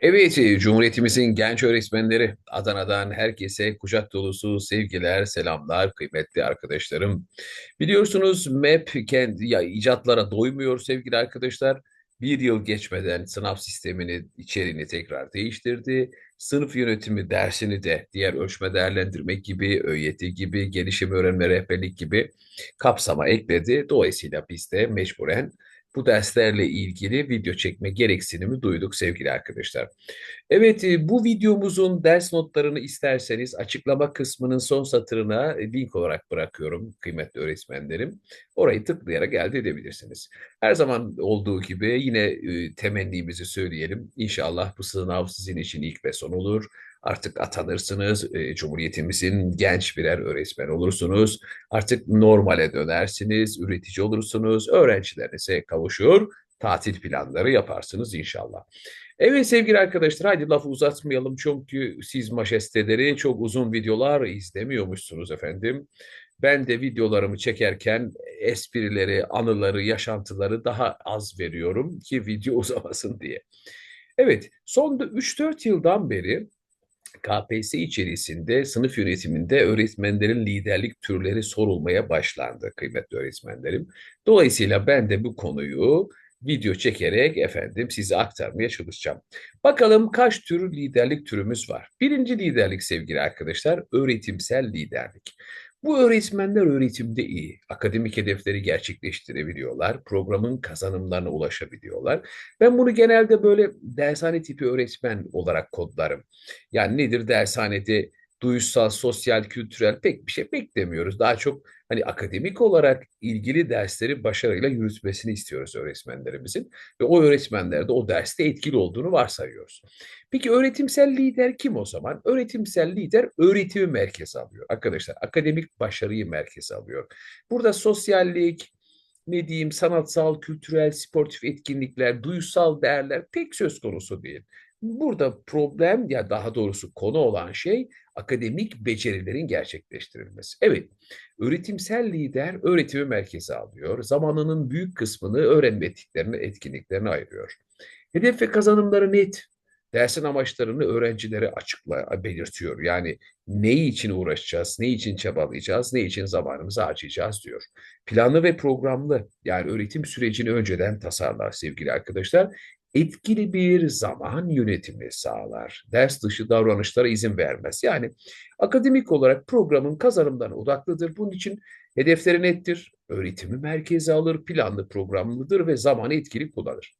Evet, e, Cumhuriyetimizin genç öğretmenleri Adana'dan herkese kucak dolusu sevgiler, selamlar kıymetli arkadaşlarım. Biliyorsunuz MEP kendi ya, icatlara doymuyor sevgili arkadaşlar. Bir yıl geçmeden sınav sistemini, içeriğini tekrar değiştirdi. Sınıf yönetimi dersini de diğer ölçme değerlendirme gibi, ÖYT gibi, gelişim öğrenme rehberlik gibi kapsama ekledi. Dolayısıyla biz de mecburen bu derslerle ilgili video çekme gereksinimi duyduk sevgili arkadaşlar. Evet, e, bu videomuzun ders notlarını isterseniz açıklama kısmının son satırına e, link olarak bırakıyorum kıymetli öğretmenlerim. Orayı tıklayarak elde edebilirsiniz. Her zaman olduğu gibi yine e, temennimizi söyleyelim. İnşallah bu sınav sizin için ilk ve son olur. Artık atanırsınız, e, Cumhuriyetimizin genç birer öğretmen olursunuz. Artık normale dönersiniz, üretici olursunuz, öğrencilerinize kavuşur, tatil planları yaparsınız inşallah. Evet sevgili arkadaşlar hadi lafı uzatmayalım çünkü siz majesteleri çok uzun videolar izlemiyormuşsunuz efendim. Ben de videolarımı çekerken esprileri, anıları, yaşantıları daha az veriyorum ki video uzamasın diye. Evet, son 3-4 yıldan beri KPSS içerisinde sınıf yönetiminde öğretmenlerin liderlik türleri sorulmaya başlandı kıymetli öğretmenlerim. Dolayısıyla ben de bu konuyu video çekerek efendim size aktarmaya çalışacağım. Bakalım kaç tür liderlik türümüz var. Birinci liderlik sevgili arkadaşlar öğretimsel liderlik. Bu öğretmenler öğretimde iyi, akademik hedefleri gerçekleştirebiliyorlar, programın kazanımlarına ulaşabiliyorlar. Ben bunu genelde böyle dershane tipi öğretmen olarak kodlarım. Yani nedir dershanede duyuşsal, sosyal, kültürel pek bir şey beklemiyoruz. Daha çok hani akademik olarak ilgili dersleri başarıyla yürütmesini istiyoruz öğretmenlerimizin ve o öğretmenler de o derste etkili olduğunu varsayıyoruz. Peki öğretimsel lider kim o zaman? Öğretimsel lider öğretimi merkeze alıyor. Arkadaşlar akademik başarıyı merkeze alıyor. Burada sosyallik, ne diyeyim sanatsal, kültürel, sportif etkinlikler, duysal değerler pek söz konusu değil. Burada problem ya daha doğrusu konu olan şey akademik becerilerin gerçekleştirilmesi. Evet, öğretimsel lider öğretimi merkeze alıyor. Zamanının büyük kısmını öğrenme etkinliklerine ayırıyor. Hedef ve kazanımları net. Dersin amaçlarını öğrencilere açıkla belirtiyor. Yani ne için uğraşacağız, ne için çabalayacağız, ne için zamanımızı harcayacağız diyor. Planlı ve programlı yani öğretim sürecini önceden tasarlar sevgili arkadaşlar etkili bir zaman yönetimi sağlar. Ders dışı davranışlara izin vermez. Yani akademik olarak programın kazanımlarına odaklıdır. Bunun için hedefleri nettir, öğretimi merkeze alır, planlı programlıdır ve zamanı etkili kullanır.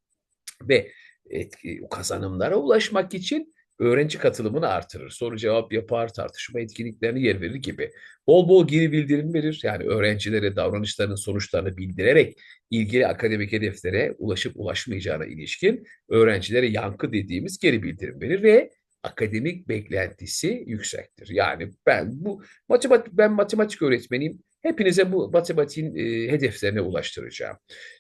Ve etki, kazanımlara ulaşmak için öğrenci katılımını artırır. Soru cevap yapar, tartışma etkinliklerini yer verir gibi. Bol bol geri bildirim verir. Yani öğrencilere davranışlarının sonuçlarını bildirerek ilgili akademik hedeflere ulaşıp ulaşmayacağına ilişkin öğrencilere yankı dediğimiz geri bildirim verir ve akademik beklentisi yüksektir. Yani ben bu matematik ben matematik öğretmeniyim. Hepinize bu matematiğin e, hedeflerine ulaştıracağım.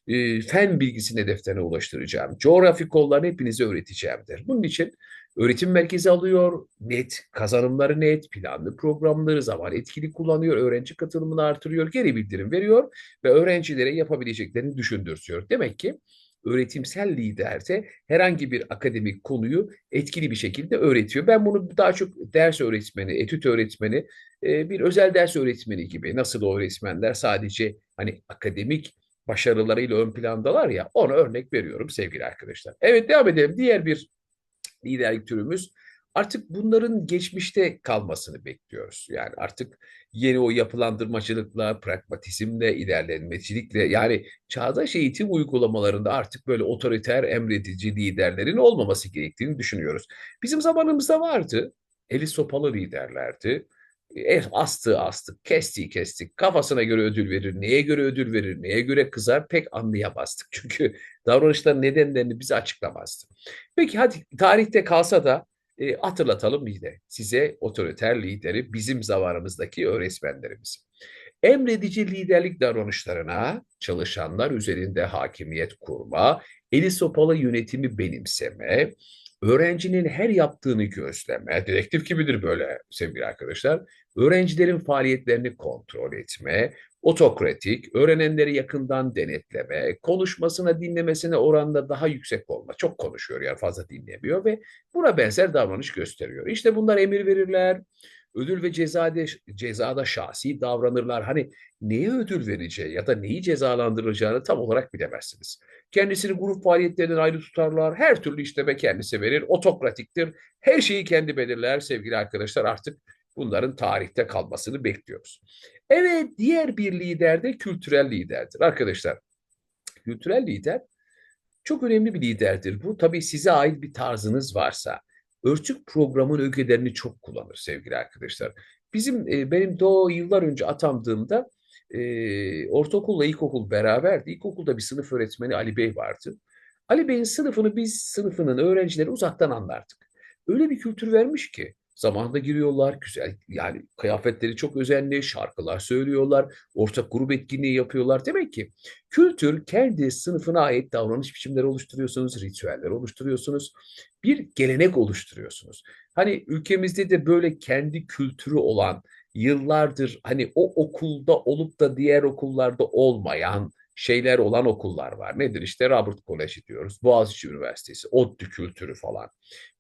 E, fen bilgisinin hedeflerine ulaştıracağım. Coğrafi kollarını hepinize öğreteceğimdir. Bunun için öğretim merkezi alıyor, net, kazanımları net, planlı programları, zaman etkili kullanıyor, öğrenci katılımını artırıyor, geri bildirim veriyor ve öğrencilere yapabileceklerini düşündürtüyor. Demek ki öğretimsel liderde herhangi bir akademik konuyu etkili bir şekilde öğretiyor. Ben bunu daha çok ders öğretmeni, etüt öğretmeni, e, bir özel ders öğretmeni gibi nasıl o öğretmenler sadece hani akademik başarılarıyla ön plandalar ya ona örnek veriyorum sevgili arkadaşlar. Evet devam edelim. Diğer bir liderlik türümüz artık bunların geçmişte kalmasını bekliyoruz. Yani artık yeni o yapılandırmacılıkla, pragmatizmle, ilerlenmecilikle yani çağdaş eğitim uygulamalarında artık böyle otoriter, emredici liderlerin olmaması gerektiğini düşünüyoruz. Bizim zamanımızda vardı. Eli sopalı liderlerdi. E, astığı astık, kestiği kestik. Kafasına göre ödül verir, neye göre ödül verir, neye göre kızar pek anlayamazdık. Çünkü davranışların nedenlerini bize açıklamazdı. Peki hadi tarihte kalsa da e, hatırlatalım de size otoriter lideri bizim zamanımızdaki öğretmenlerimiz. Emredici liderlik davranışlarına çalışanlar üzerinde hakimiyet kurma, eli sopalı yönetimi benimseme, Öğrencinin her yaptığını gözleme, dedektif gibidir böyle sevgili arkadaşlar. Öğrencilerin faaliyetlerini kontrol etme, otokratik, öğrenenleri yakından denetleme, konuşmasına dinlemesine oranla daha yüksek olma. Çok konuşuyor yani fazla dinlemiyor ve buna benzer davranış gösteriyor. İşte bunlar emir verirler, ödül ve cezada, cezada şahsi davranırlar. Hani neye ödül vereceği ya da neyi cezalandıracağını tam olarak bilemezsiniz. Kendisini grup faaliyetlerinden ayrı tutarlar. Her türlü işleme kendisi verir. Otokratiktir. Her şeyi kendi belirler sevgili arkadaşlar. Artık bunların tarihte kalmasını bekliyoruz. Evet diğer bir lider de kültürel liderdir. Arkadaşlar kültürel lider çok önemli bir liderdir. Bu tabii size ait bir tarzınız varsa. Örtük programın ögelerini çok kullanır sevgili arkadaşlar. Bizim e, benim o yıllar önce atandığımda e, ortaokulla ilkokul beraberdi. İlkokulda bir sınıf öğretmeni Ali Bey vardı. Ali Bey'in sınıfını biz sınıfının öğrencileri uzaktan anlardık. Öyle bir kültür vermiş ki Zamanında giriyorlar, güzel yani kıyafetleri çok özenli, şarkılar söylüyorlar, ortak grup etkinliği yapıyorlar. Demek ki kültür kendi sınıfına ait davranış biçimleri oluşturuyorsunuz, ritüeller oluşturuyorsunuz, bir gelenek oluşturuyorsunuz. Hani ülkemizde de böyle kendi kültürü olan, yıllardır hani o okulda olup da diğer okullarda olmayan şeyler olan okullar var. Nedir işte Robert Koleji diyoruz, Boğaziçi Üniversitesi, ODTÜ kültürü falan.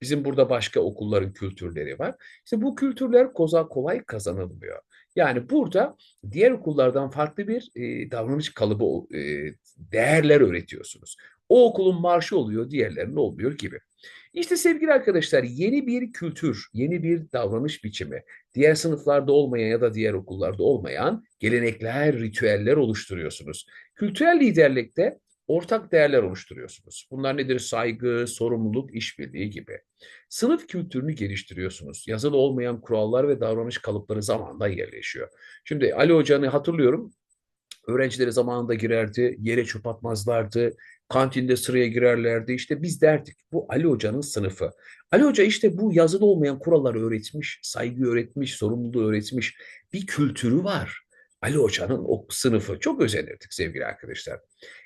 Bizim burada başka okulların kültürleri var. İşte bu kültürler koza kolay kazanılmıyor. Yani burada diğer okullardan farklı bir e, davranış kalıbı, e, değerler öğretiyorsunuz. O okulun marşı oluyor, diğerlerinin olmuyor gibi. İşte sevgili arkadaşlar yeni bir kültür, yeni bir davranış biçimi, diğer sınıflarda olmayan ya da diğer okullarda olmayan gelenekler, ritüeller oluşturuyorsunuz. Kültürel liderlikte ortak değerler oluşturuyorsunuz. Bunlar nedir? Saygı, sorumluluk, işbirliği gibi. Sınıf kültürünü geliştiriyorsunuz. Yazılı olmayan kurallar ve davranış kalıpları zamanla yerleşiyor. Şimdi Ali Hoca'nı hatırlıyorum. Öğrencileri zamanında girerdi, yere çöp atmazlardı, kantinde sıraya girerlerdi. İşte biz derdik bu Ali Hoca'nın sınıfı. Ali Hoca işte bu yazılı olmayan kuralları öğretmiş, saygı öğretmiş, sorumluluğu öğretmiş. Bir kültürü var. Ali Hoca'nın o sınıfı çok özenirdik sevgili arkadaşlar.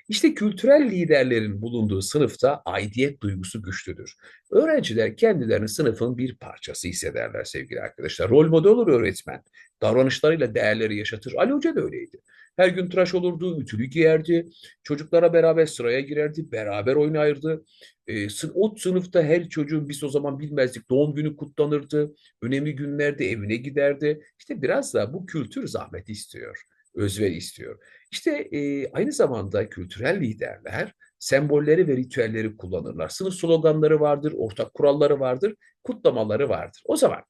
İşte kültürel liderlerin bulunduğu sınıfta aidiyet duygusu güçlüdür. Öğrenciler kendilerini sınıfın bir parçası hissederler sevgili arkadaşlar. Rol model olur öğretmen. Davranışlarıyla değerleri yaşatır. Ali Hoca da öyleydi. Her gün tıraş olurdu, ütülü giyerdi. Çocuklara beraber sıraya girerdi, beraber oynardı. E, o sınıfta her çocuğun biz o zaman bilmezdik doğum günü kutlanırdı. Önemli günlerde evine giderdi. İşte biraz da bu kültür zahmet istiyor, özveri istiyor. İşte e, aynı zamanda kültürel liderler sembolleri ve ritüelleri kullanırlar. Sınıf sloganları vardır, ortak kuralları vardır, kutlamaları vardır. O zaman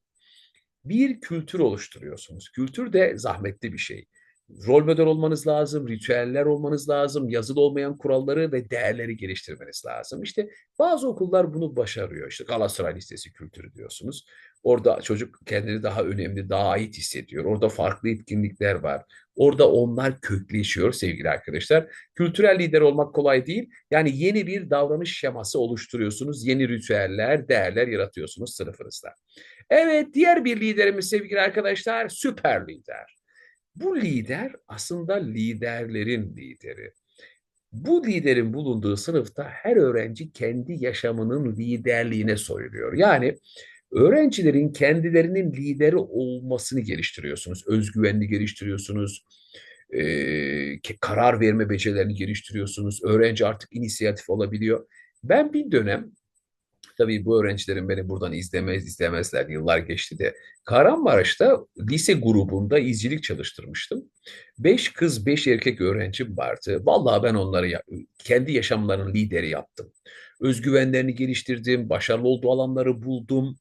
bir kültür oluşturuyorsunuz. Kültür de zahmetli bir şey rol model olmanız lazım, ritüeller olmanız lazım, yazılı olmayan kuralları ve değerleri geliştirmeniz lazım. İşte bazı okullar bunu başarıyor. İşte Galatasaray Lisesi kültürü diyorsunuz. Orada çocuk kendini daha önemli, daha ait hissediyor. Orada farklı etkinlikler var. Orada onlar kökleşiyor sevgili arkadaşlar. Kültürel lider olmak kolay değil. Yani yeni bir davranış şeması oluşturuyorsunuz. Yeni ritüeller, değerler yaratıyorsunuz sınıfınızda. Evet diğer bir liderimiz sevgili arkadaşlar süper lider. Bu lider aslında liderlerin lideri. Bu liderin bulunduğu sınıfta her öğrenci kendi yaşamının liderliğine soyuluyor. Yani öğrencilerin kendilerinin lideri olmasını geliştiriyorsunuz. Özgüvenli geliştiriyorsunuz. E, karar verme becerilerini geliştiriyorsunuz. Öğrenci artık inisiyatif olabiliyor. Ben bir dönem Tabii bu öğrencilerin beni buradan izlemez izlemezler. Yıllar geçti de. Kahramanmaraş'ta lise grubunda izcilik çalıştırmıştım. Beş kız, beş erkek öğrencim vardı. Vallahi ben onları kendi yaşamlarının lideri yaptım. Özgüvenlerini geliştirdim, başarılı olduğu alanları buldum.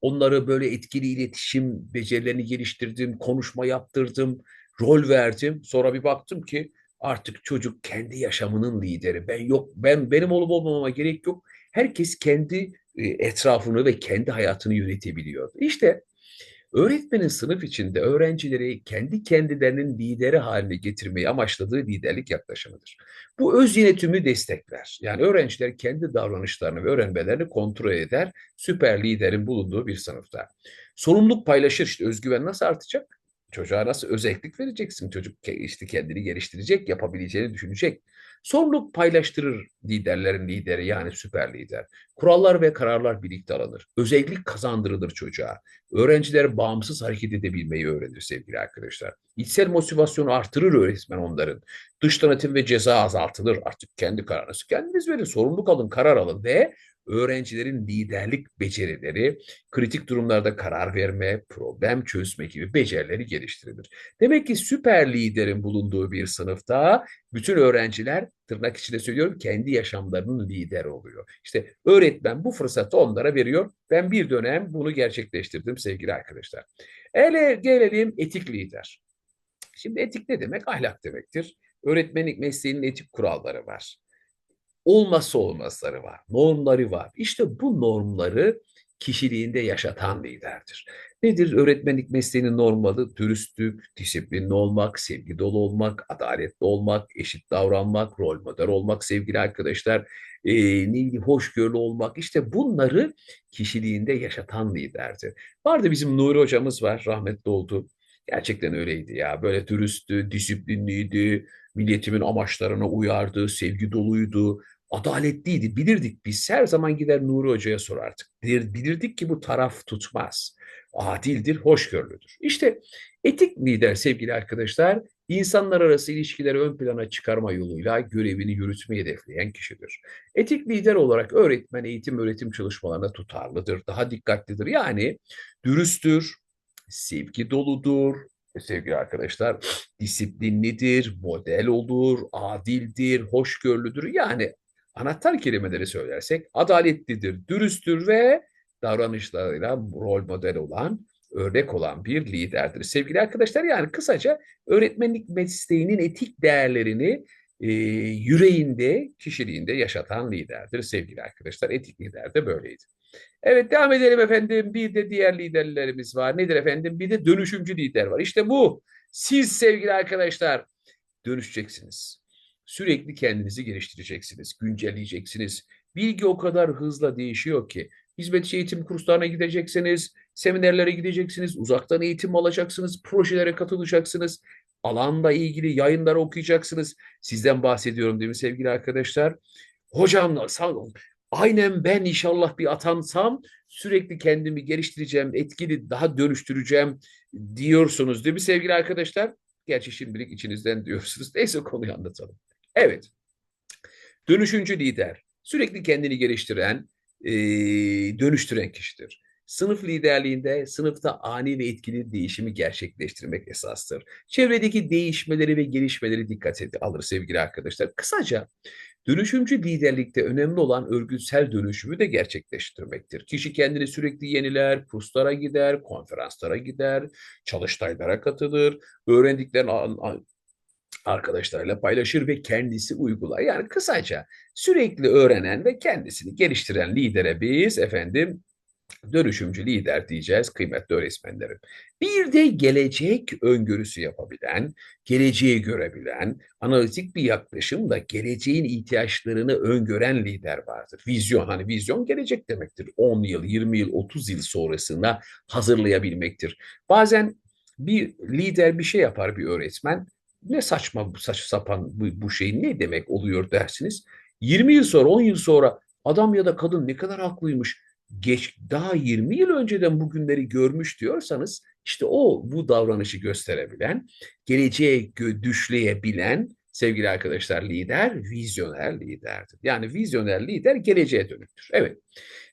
Onları böyle etkili iletişim becerilerini geliştirdim, konuşma yaptırdım, rol verdim. Sonra bir baktım ki artık çocuk kendi yaşamının lideri. Ben yok, ben benim olup olmamama gerek yok. Herkes kendi e, etrafını ve kendi hayatını yönetebiliyor. İşte öğretmenin sınıf içinde öğrencileri kendi kendilerinin lideri haline getirmeyi amaçladığı liderlik yaklaşımıdır. Bu öz yönetimi destekler. Yani öğrenciler kendi davranışlarını ve öğrenmelerini kontrol eder. Süper liderin bulunduğu bir sınıfta. Sorumluluk paylaşır işte özgüven nasıl artacak? Çocuğa nasıl özellik vereceksin? Çocuk işte kendini geliştirecek, yapabileceğini düşünecek. Sorumluluk paylaştırır liderlerin lideri yani süper lider. Kurallar ve kararlar birlikte alınır. Özellik kazandırılır çocuğa. Öğrenciler bağımsız hareket edebilmeyi öğrenir sevgili arkadaşlar. İçsel motivasyonu artırır öğretmen onların. Dış denetim ve ceza azaltılır. Artık kendi kararınızı kendiniz verin. Sorumluluk alın, karar alın ve öğrencilerin liderlik becerileri, kritik durumlarda karar verme, problem çözme gibi becerileri geliştirilir. Demek ki süper liderin bulunduğu bir sınıfta bütün öğrenciler tırnak içinde söylüyorum kendi yaşamlarının lideri oluyor. İşte öğretmen bu fırsatı onlara veriyor. Ben bir dönem bunu gerçekleştirdim sevgili arkadaşlar. Ele gelelim etik lider. Şimdi etik ne demek? Ahlak demektir. Öğretmenlik mesleğinin etik kuralları var olmazsa olmazları var, normları var. İşte bu normları kişiliğinde yaşatan liderdir. Nedir öğretmenlik mesleğinin normları? Dürüstlük, disiplinli olmak, sevgi dolu olmak, adaletli olmak, eşit davranmak, rol model olmak sevgili arkadaşlar, e, hoşgörülü olmak. İşte bunları kişiliğinde yaşatan liderdir. Vardı bizim Nuri hocamız var, rahmetli oldu. Gerçekten öyleydi ya. Böyle dürüsttü, disiplinliydi, milletimin amaçlarına uyardı, sevgi doluydu adaletliydi. Bilirdik biz her zaman gider Nuri Hoca'ya sorardık. Bilirdik ki bu taraf tutmaz. Adildir, hoşgörülüdür. İşte etik lider sevgili arkadaşlar insanlar arası ilişkileri ön plana çıkarma yoluyla görevini yürütmeyi hedefleyen kişidir. Etik lider olarak öğretmen eğitim öğretim çalışmalarına tutarlıdır, daha dikkatlidir. Yani dürüsttür, sevgi doludur, sevgili arkadaşlar disiplinlidir, model olur, adildir, hoşgörülüdür. Yani anahtar kelimeleri söylersek adaletlidir, dürüsttür ve davranışlarıyla rol model olan, örnek olan bir liderdir. Sevgili arkadaşlar yani kısaca öğretmenlik mesleğinin etik değerlerini e, yüreğinde, kişiliğinde yaşatan liderdir sevgili arkadaşlar. Etik lider de böyleydi. Evet devam edelim efendim. Bir de diğer liderlerimiz var. Nedir efendim? Bir de dönüşümcü lider var. İşte bu. Siz sevgili arkadaşlar dönüşeceksiniz. Sürekli kendinizi geliştireceksiniz, güncelleyeceksiniz. Bilgi o kadar hızla değişiyor ki hizmetçi eğitim kurslarına gideceksiniz, seminerlere gideceksiniz, uzaktan eğitim alacaksınız, projelere katılacaksınız, alanla ilgili yayınları okuyacaksınız. Sizden bahsediyorum değil mi sevgili arkadaşlar? Hocam aynen ben inşallah bir atansam sürekli kendimi geliştireceğim, etkili daha dönüştüreceğim diyorsunuz değil mi sevgili arkadaşlar? Gerçi şimdilik içinizden diyorsunuz. Neyse konuyu anlatalım. Evet. Dönüşüncü lider. Sürekli kendini geliştiren, e, dönüştüren kişidir. Sınıf liderliğinde sınıfta ani ve etkili değişimi gerçekleştirmek esastır. Çevredeki değişmeleri ve gelişmeleri dikkat et, alır sevgili arkadaşlar. Kısaca dönüşümcü liderlikte önemli olan örgütsel dönüşümü de gerçekleştirmektir. Kişi kendini sürekli yeniler, kurslara gider, konferanslara gider, çalıştaylara katılır, öğrendiklerini arkadaşlarıyla paylaşır ve kendisi uygular. Yani kısaca sürekli öğrenen ve kendisini geliştiren lidere biz efendim dönüşümcü lider diyeceğiz kıymetli öğretmenlerim. Bir de gelecek öngörüsü yapabilen, geleceği görebilen, analitik bir yaklaşımla geleceğin ihtiyaçlarını öngören lider vardır. Vizyon, hani vizyon gelecek demektir. 10 yıl, 20 yıl, 30 yıl sonrasında hazırlayabilmektir. Bazen bir lider bir şey yapar bir öğretmen, ne saçma bu saç sapan bu, bu şey ne demek oluyor dersiniz. 20 yıl sonra 10 yıl sonra adam ya da kadın ne kadar haklıymış. Geç daha 20 yıl önceden bugünleri görmüş diyorsanız işte o bu davranışı gösterebilen, geleceğe düşleyebilen sevgili arkadaşlar lider vizyoner liderdir. Yani vizyoner lider geleceğe dönüktür. Evet.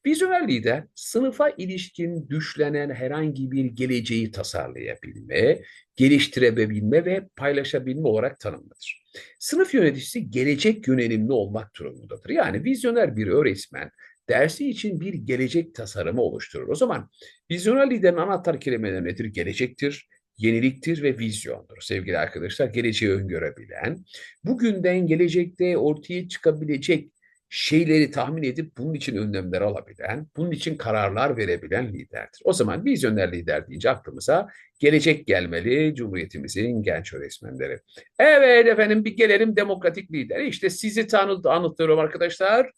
Vizyoner lider sınıfa ilişkin düşlenen herhangi bir geleceği tasarlayabilme, geliştirebilme ve paylaşabilme olarak tanımlanır. Sınıf yöneticisi gelecek yönelimli olmak durumundadır. Yani vizyoner bir öğretmen dersi için bir gelecek tasarımı oluşturur. O zaman vizyoner liderin anahtar kelimeleri nedir? Gelecektir, yeniliktir ve vizyondur. Sevgili arkadaşlar, geleceği öngörebilen, bugünden gelecekte ortaya çıkabilecek şeyleri tahmin edip bunun için önlemler alabilen, bunun için kararlar verebilen liderdir. O zaman vizyoner lider deyince aklımıza gelecek gelmeli Cumhuriyetimizin genç öğretmenleri. Evet efendim bir gelelim demokratik lider. İşte sizi tanı anlatıyorum arkadaşlar.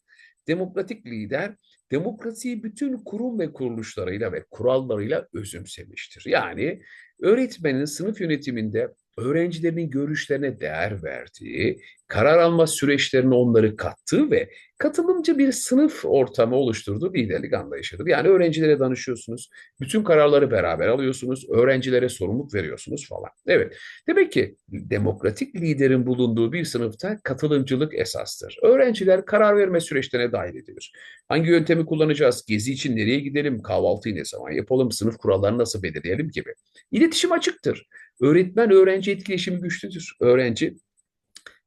Demokratik lider demokrasiyi bütün kurum ve kuruluşlarıyla ve kurallarıyla özümsemiştir. Yani öğretmenin sınıf yönetiminde öğrencilerinin görüşlerine değer verdiği, karar alma süreçlerine onları kattığı ve katılımcı bir sınıf ortamı oluşturduğu liderlik anlayışıdır. Yani öğrencilere danışıyorsunuz, bütün kararları beraber alıyorsunuz, öğrencilere sorumluluk veriyorsunuz falan. Evet, demek ki demokratik liderin bulunduğu bir sınıfta katılımcılık esastır. Öğrenciler karar verme süreçlerine dahil edilir. Hangi yöntemi kullanacağız, gezi için nereye gidelim, kahvaltıyı ne zaman yapalım, sınıf kurallarını nasıl belirleyelim gibi. İletişim açıktır. Öğretmen öğrenci etkileşimi güçlüdür. Öğrenci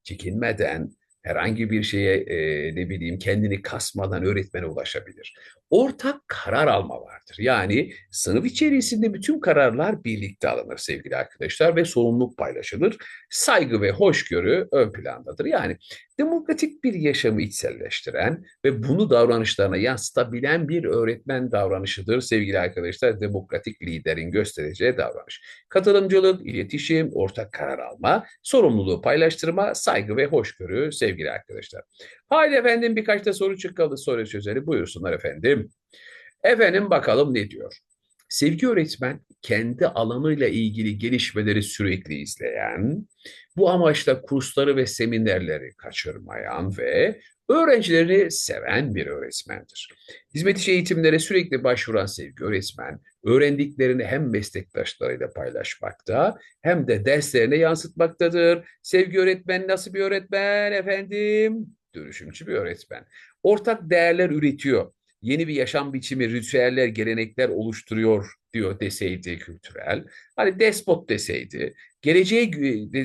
çekinmeden herhangi bir şeye e, ne bileyim kendini kasmadan öğretmene ulaşabilir. Ortak karar alma vardır. Yani sınıf içerisinde bütün kararlar birlikte alınır sevgili arkadaşlar ve sorumluluk paylaşılır. Saygı ve hoşgörü ön plandadır. Yani demokratik bir yaşamı içselleştiren ve bunu davranışlarına yansıtabilen bir öğretmen davranışıdır sevgili arkadaşlar. Demokratik liderin göstereceği davranış. Katılımcılık, iletişim, ortak karar alma, sorumluluğu paylaştırma, saygı ve hoşgörü sevgili arkadaşlar. Haydi efendim birkaç da soru çıkalı soru çözeri buyursunlar efendim. Efendim bakalım ne diyor? Sevgi öğretmen kendi alanıyla ilgili gelişmeleri sürekli izleyen, bu amaçla kursları ve seminerleri kaçırmayan ve öğrencileri seven bir öğretmendir. Hizmet içi eğitimlere sürekli başvuran sevgi öğretmen, öğrendiklerini hem meslektaşlarıyla paylaşmakta hem de derslerine yansıtmaktadır. Sevgi öğretmen nasıl bir öğretmen efendim? Dönüşümcü bir öğretmen. Ortak değerler üretiyor yeni bir yaşam biçimi, ritüeller, gelenekler oluşturuyor diyor deseydi kültürel. Hani despot deseydi, geleceğe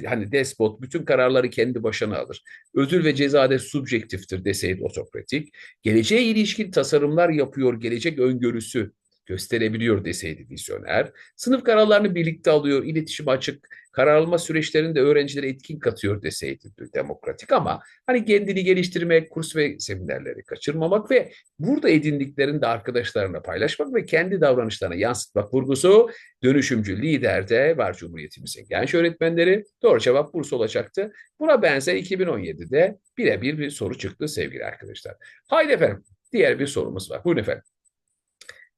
hani despot bütün kararları kendi başına alır. Ödül ve ceza da subjektiftir deseydi otokratik. Geleceğe ilişkin tasarımlar yapıyor, gelecek öngörüsü gösterebiliyor deseydi vizyoner. Sınıf kararlarını birlikte alıyor, iletişim açık, karar alma süreçlerinde öğrencilere etkin katıyor deseydi demokratik ama hani kendini geliştirmek, kurs ve seminerleri kaçırmamak ve burada edindiklerini de arkadaşlarına paylaşmak ve kendi davranışlarına yansıtmak vurgusu dönüşümcü liderde var Cumhuriyetimizin genç öğretmenleri. Doğru cevap Bursa olacaktı. Buna benzer 2017'de birebir bir soru çıktı sevgili arkadaşlar. Haydi efendim diğer bir sorumuz var. Buyurun efendim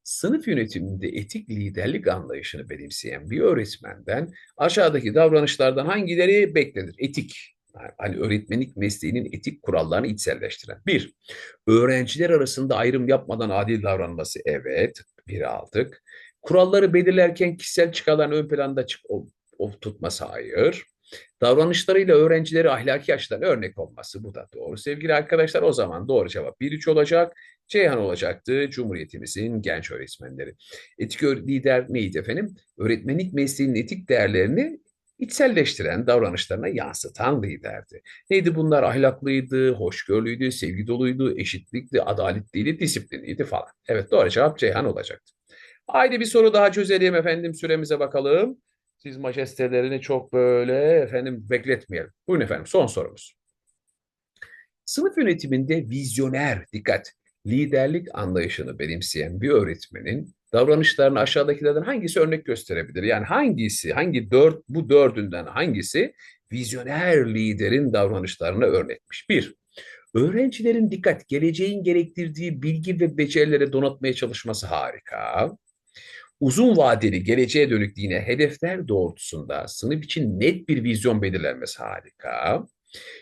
sınıf yönetiminde etik liderlik anlayışını benimseyen bir öğretmenden aşağıdaki davranışlardan hangileri beklenir? Etik, hani öğretmenlik mesleğinin etik kurallarını içselleştiren. Bir, öğrenciler arasında ayrım yapmadan adil davranması. Evet, biri aldık. Kuralları belirlerken kişisel çıkarların ön planda çık o, o tutması hayır. Davranışlarıyla öğrencileri ahlaki açıdan örnek olması bu da doğru. Sevgili arkadaşlar o zaman doğru cevap 1-3 olacak. Ceyhan olacaktı Cumhuriyetimizin genç öğretmenleri. Etik lider neydi efendim? Öğretmenlik mesleğinin etik değerlerini içselleştiren, davranışlarına yansıtan liderdi. Neydi bunlar? Ahlaklıydı, hoşgörülüydü, sevgi doluydu, eşitlikli, adaletliydi, disiplinliydi falan. Evet doğru cevap Ceyhan olacaktı. Haydi bir soru daha çözelim efendim süremize bakalım. Siz majestelerini çok böyle efendim bekletmeyelim. Buyurun efendim son sorumuz. Sınıf yönetiminde vizyoner, dikkat, liderlik anlayışını benimseyen bir öğretmenin davranışlarını aşağıdakilerden hangisi örnek gösterebilir? Yani hangisi, hangi dört, bu dördünden hangisi vizyoner liderin davranışlarına örnekmiş? Bir, öğrencilerin dikkat, geleceğin gerektirdiği bilgi ve becerileri donatmaya çalışması harika. Uzun vadeli geleceğe dönük yine hedefler doğrultusunda sınıf için net bir vizyon belirlenmesi harika.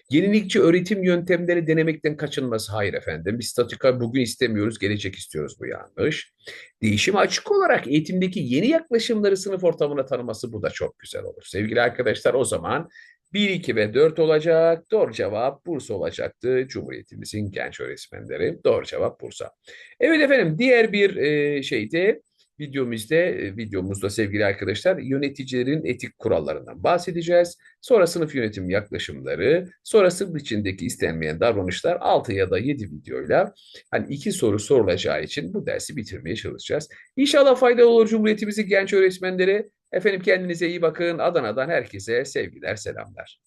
Yenilikçi öğretim yöntemleri denemekten kaçınması hayır efendim. Biz statüka bugün istemiyoruz, gelecek istiyoruz bu yanlış. Değişim açık olarak eğitimdeki yeni yaklaşımları sınıf ortamına tanıması bu da çok güzel olur. Sevgili arkadaşlar o zaman 1, 2 ve 4 olacak. Doğru cevap Bursa olacaktı. Cumhuriyetimizin genç öğretmenleri. Doğru cevap Bursa. Evet efendim diğer bir şeyde videomuzda, e, videomuzda sevgili arkadaşlar yöneticilerin etik kurallarından bahsedeceğiz. Sonra sınıf yönetim yaklaşımları, sonra sınıf içindeki istenmeyen davranışlar 6 ya da 7 videoyla hani iki soru sorulacağı için bu dersi bitirmeye çalışacağız. İnşallah faydalı olur Cumhuriyetimizin genç öğretmenleri. Efendim kendinize iyi bakın. Adana'dan herkese sevgiler, selamlar.